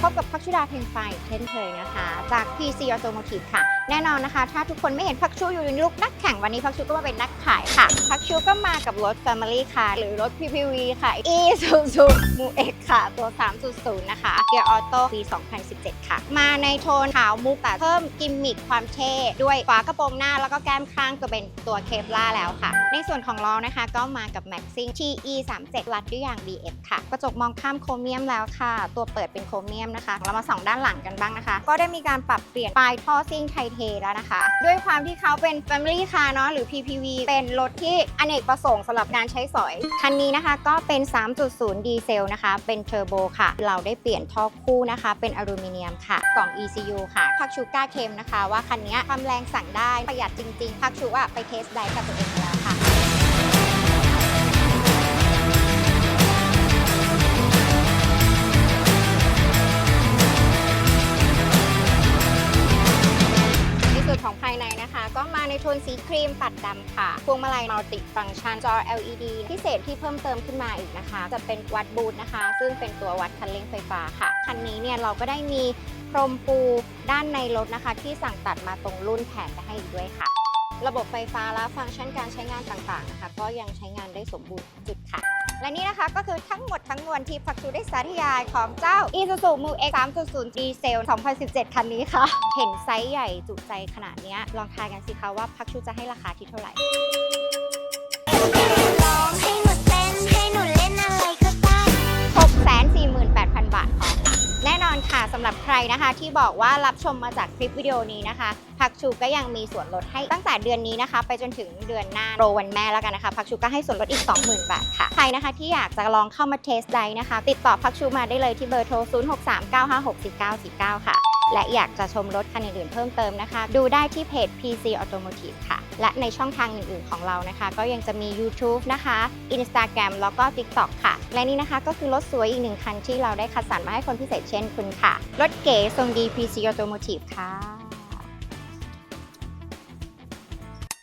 พบกับพักชุดาเพนไฟเช่นเคยนะคะ จาก PC Automotive ค่ะ แน่นอนนะคะ ถ้าทุกคนไม่เห็นพักชูอยู่ในลุกนักแข่งวันนี้พักชูก็มาเป็นนักขายค่ะ พักชูก็มากับรถ Family ค่ะ หรือรถ PPV ค่ะ Isuzu m u x ค่ะ ตัว 3.0 นะคะ เกียร์ออโต้ปี 2017 ค่ะ มาในโทนขาวมุกแต่เพิ่มกิมมิคความเท่ ด้วยฝากระโปรงหน้าแล้วก็แก้มข้างตัวเป็นตัวเคปล่าแล้วค่ะ ในส่วนของล้อนะคะ ก็มากับ Maxing TE 37รัดด้วยยาง BF ค่ะ กระจกมองข้ามโครเมียมแล้วค่ะ ตัวเปิดเป็นโครเมียมนะคะ เรามาส่องด้านหลังกันบ้างนะคะ ก็ได้มีการปรับเปลี่ยนปลายท่อซิ่งไทเทแล้วนะคะ ด้วยความที่เขาเป็น Family Car เนาะหรือ PPV เป็นรถที่อเนกประสงค์สำหรับการใช้สอย คันนี้นะคะก็เป็น 3.0 ดีเซลนะคะ เป็นเทอร์โบค่ะ เราได้เปลี่ยนท่อคู่นะคะ เป็นอลูมิเนียมค่ะ กล่อง ECU ค่ะพักชูกล้าเคลมนะคะ ว่าคันนี้ทำแรงสั่งได้ประหยัดจริงๆพักชูอะไปเทสได้กับตัวเองแล้วค่ะ ก็มาในโทนสีครีมปัดดำค่ะ พวงมาลัยมัลติฟังก์ชันจอ LED พิเศษที่เพิ่มเติมขึ้นมาอีกนะคะ จะเป็นวัดบูทนะคะ ซึ่งเป็นตัววัดคันเร่งไฟฟ้าค่ะ คันนี้เนี่ยเราก็ได้มีพรมปูด้านในรถนะคะ ที่สั่งตัดมาตรงรุ่นแถมไปให้อีกด้วยค่ะ ระบบไฟฟ้าและฟังก์ชันการใช้งานต่างๆนะคะ ก็ยังใช้งานได้สมบูรณ์จุดค่ะ และนี่นะคะก็คือทั้งหมดทั้งมวลที่พักชูได้สาธยายของเจ้า Isuzu Mu X 3.0ดีเซล2017 คันนี้ค่ะ เห็นไซส์ใหญ่จุใจขนาดนี้ลองทายกันสิคะว่าพักชูจะให้ราคาที่เท่าไหร่ำหรับใครนะคะ ที่บอกว่ารับชมมาจากคลิปวิดีโอนี้นะคะพักชูก็ยังมีส่วนลดให้ตั้งแต่เดือนนี้นะคะ ไปจนถึงเดือนหน้าโปรวันแม่แล้วกันนะคะพักชูก็ให้ส่วนลดอีก 20,000 บาทค่ะ ใครนะคะที่อยากจะลองเข้ามาเทสไดนะคะ ติดต่อพักชูมาได้เลยที่เบอร์โทร 0639564949 ค่ะ และอยากจะชมรถคันอื่นๆเพิ่มเติมนะคะ ดูได้ที่เพจ PC Automotive ค่ะ และในช่องทางอื่นๆของเรานะคะ ก็ยังจะมี YouTube นะคะ Instagram แล้วก็ TikTok ค่ะ และนี่นะคะก็คือรถสวยอีกหนึ่งคันที่เราได้คัดสรรมาให้คนพิเศษเช่นคุณค่ะ รถเก๋ทรงดี PC Automotive ค่ะ